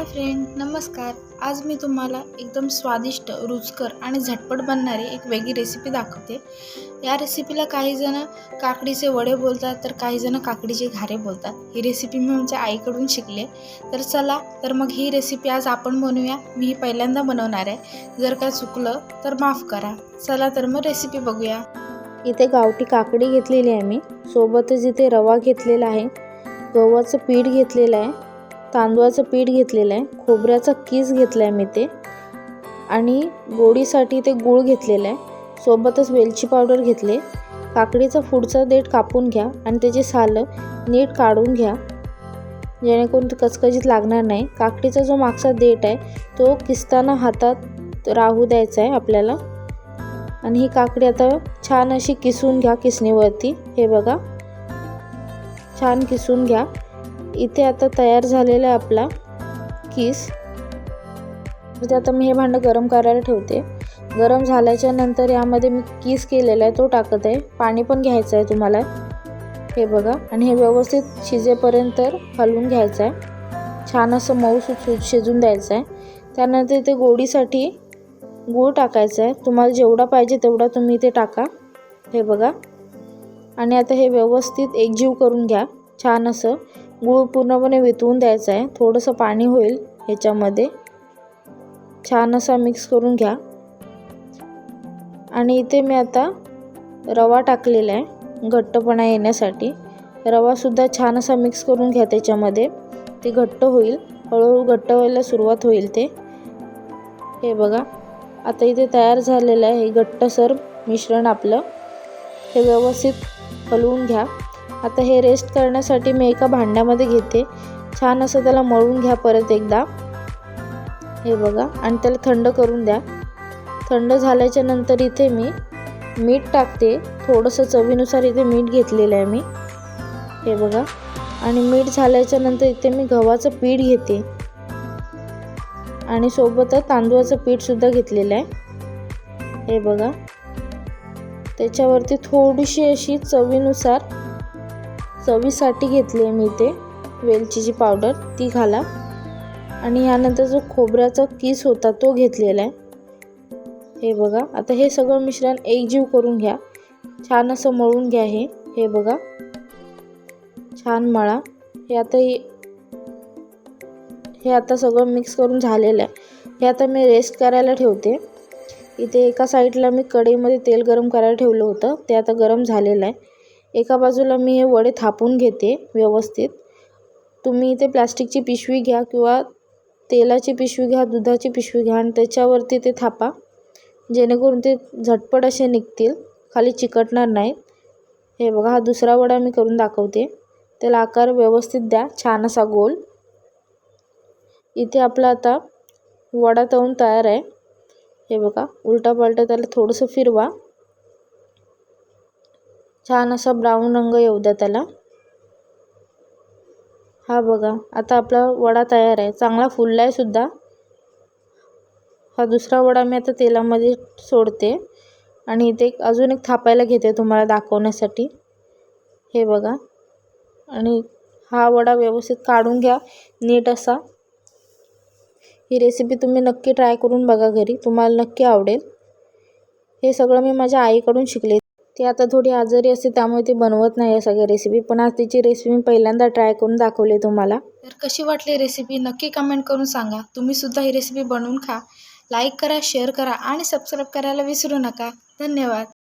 Hi friend नमस्कार. आज मी तुम्हाला एकदम स्वादिष्ट रुचकर आणि झटपट बनणारी एक वेगळी रेसिपी दाखवते. या रेसिपीला काही जण काकडीचे वडे बोलतात तर काही जण काकडीचे घारे बोलतात. ही रेसिपी मी आमच्या आईकडून शिकले. तर चला तर मग ही रेसिपी आज आपण बनवूया. मी ही पहिल्यांदा बनवणार आहे. जर काय चुकलं तर माफ करा. चला तर मग रेसिपी बघूया. इथे गावठी काकडी घेतलेली आहे मी. सोबतच इथे रवा घेतलेला आहे. गव्हाचं पीठ घेतलेलं आहे. तांदूळाचं पीठ घेतलेलं आहे. खोबऱ्याचा किस घेतला आहे मी ते. आणि गोडीसाठी ते गूळ घेतलेलं आहे. सोबतच वेलची पावडर घेतले काकडीचा पुढचा देठ कापून घ्या आणि त्याचे सालं नीट काढून घ्या. जेणेकरून ते कचकचीत लागणार नाही. काकडीचा जो मागचा देठ आहे तो किसताना हातात राहू द्यायचा आहे आपल्याला. आणि ही काकडी आता छान अशी किसून घ्या किसणीवरती. हे बघा. छान किसून घ्या. इथे आता तयार झालेला आहे आपला किस. इथे आता मी हे भांडं गरम करायला ठेवते. गरम झाल्याच्यानंतर यामध्ये मी किस केलेला आहे तो टाकत आहे. पाणी पण घ्यायचं आहे तुम्हाला. हे बघा. आणि हे व्यवस्थित शिजेपर्यंत हलवून घ्यायचं आहे. छान असं मऊ सु शिजून द्यायचं आहे. त्यानंतर इथे गोडीसाठी गूळ टाकायचा आहे. तुम्हाला जेवढा पाहिजे तेवढा तुम्ही इथे टाका. हे बघा. आणि आता हे व्यवस्थित एकजीव करून घ्या. छान असं. गूळ पूर्णपणे वितवून द्यायचं आहे. थोडंसं पाणी होईल ह्याच्यामध्ये. छान असा मिक्स करून घ्या. आणि इथे मी आता रवा टाकलेला आहे घट्टपणा येण्यासाठी. रवासुद्धा छान असा मिक्स करून घ्या त्याच्यामध्ये. ते घट्ट होईल हळूहळू घट्ट व्हायला सुरुवात होईल ते. हे बघा आता इथे तयार झालेलं आहे हे घट्टसर मिश्रण आपलं. हे व्यवस्थित हलवून घ्या. आता हे रेस्ट करण्यासाठी मी एका भांड्यामध्ये घेते. छान असं त्याला मळून घ्या परत एकदा. हे बघा आणि त्याला थंड करून द्या. थंड झाल्याच्यानंतर इथे मी मीठ टाकते. थोडंसं चवीनुसार इथे मीठ घेतलेलं आहे मी. हे बघा आणि मीठ झाल्याच्यानंतर इथे मी गव्हाचं पीठ घेते. आणि सोबतच तांदूळाचं पीठसुद्धा घेतलेलं आहे. हे बघा त्याच्यावरती थोडीशी अशी चवीनुसार चवीसाठी घेतली आहे मी ते वेलचीची पावडर ती घाला. आणि यानंतर जो खोबऱ्याचा किस होता तो घेतलेला आहे. हे बघा आता हे सगळं मिश्रण एकजीव करून घ्या. छान असं मळून घ्या हे हे बघा. छान मळा. हे आता हे आता सगळं मिक्स करून झालेलं आहे. हे आता मी रेस्ट करायला ठेवते. इथे एका साईडला मी कढईमध्ये तेल गरम करायला ठेवलं होतं ते आता गरम झालेलं आहे. एका बाजूला मी हे वडे थापून घेते व्यवस्थित. तुम्ही इथे प्लास्टिकची पिशवी घ्या किंवा तेलाची पिशवी घ्या दुधाची पिशवी घ्या आणि त्याच्यावरती ते थापा. जेणेकरून ते झटपट असे निघतील खाली चिकटणार नाहीत. हे बघा हा दुसरा वडा मी करून दाखवते. त्याला आकार व्यवस्थित द्या छान असा गोल. इथे आपला आता वडा तळून तयार आहे. हे बघा उलटा पालटा त्याला थोडंसं फिरवा. छान असा ब्राऊन रंग येऊ द्या त्याला. हा बघा आता आपला वडा तयार आहे. चांगला फुलला आहे सुद्धा. हा दुसरा वडा मी आता तेलामध्ये सोडते. आणि इथे अजून एक थापायला घेते तुम्हाला दाखवण्यासाठी. हे बघा. आणि हा वडा व्यवस्थित काढून घ्या. नीट असा. ही रेसिपी तुम्ही नक्की ट्राय करून बघा घरी. तुम्हाला नक्की आवडेल. हे सगळं मी माझ्या आईकडून शिकले. ती आता थोडी आजारी असते त्यामुळे ती बनवत नाही या सगळ्या रेसिपी पण आज तिची रेसिपी मी पहिल्यांदा ट्राय करून दाखवली तुम्हाला. तर कशी वाटली रेसिपी नक्की कमेंट करून सांगा. तुम्ही सुद्धा ही रेसिपी बनवून खा. लाईक करा शेअर करा आणि सबस्क्राईब करायला विसरू नका. धन्यवाद.